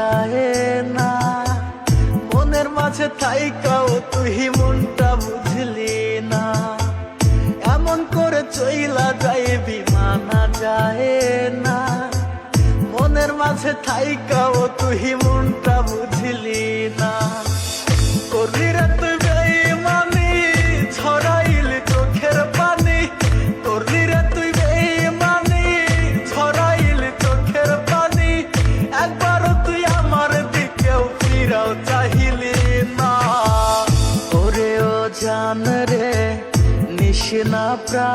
যায় না। মনের মাঝে থাইকাও তুই মনটা বুঝলি না। এমন করে চইলা যায় বিমানা যায় না। মনের মাঝে থাইকাও তুই মনটা বুঝলি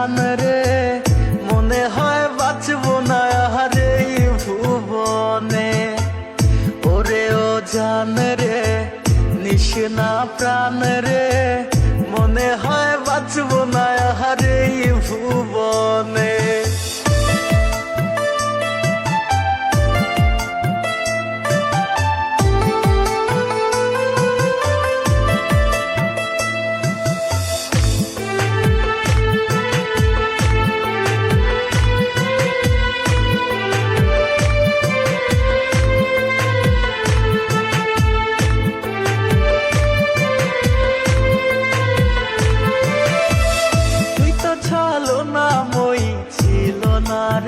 প্রাণ রে। মনে হয় বাঁচবো না আরে ভুবনে। ওরে ও জান রে নিশনা প্রাণ রে। মনে হয় বাঁচবো না আরে ভুবনে।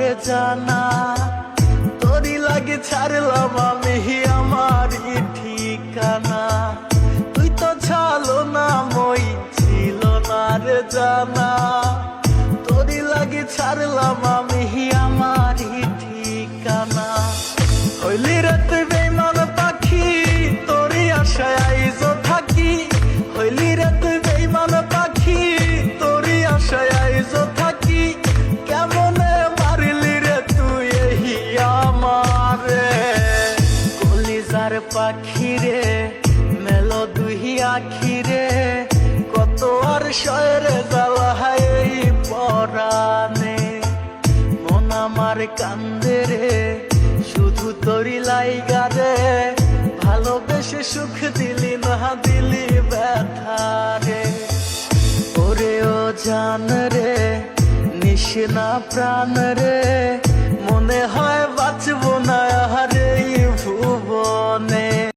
না রে জানা। তোরই লাগে ছাড়লাম আমি আমার ঠিকানা। তুই তো ছালো না মই ছিল না রে জানা। তোরই লাগে ছাড়লাম আমি আমার পাখি রে মেলো দুহি আখি রে কত আর শয়রে জ্বালায় এই পরানে মন আমার কান্দে রে, শুধু তোরি লাইগা রে। ভালোবেসে সুখ দিলি না দিলি ব্যথা রে। ওরে ও জান রে নিশনা প্রাণ রে। মনে হয় বাঁচবো না আরে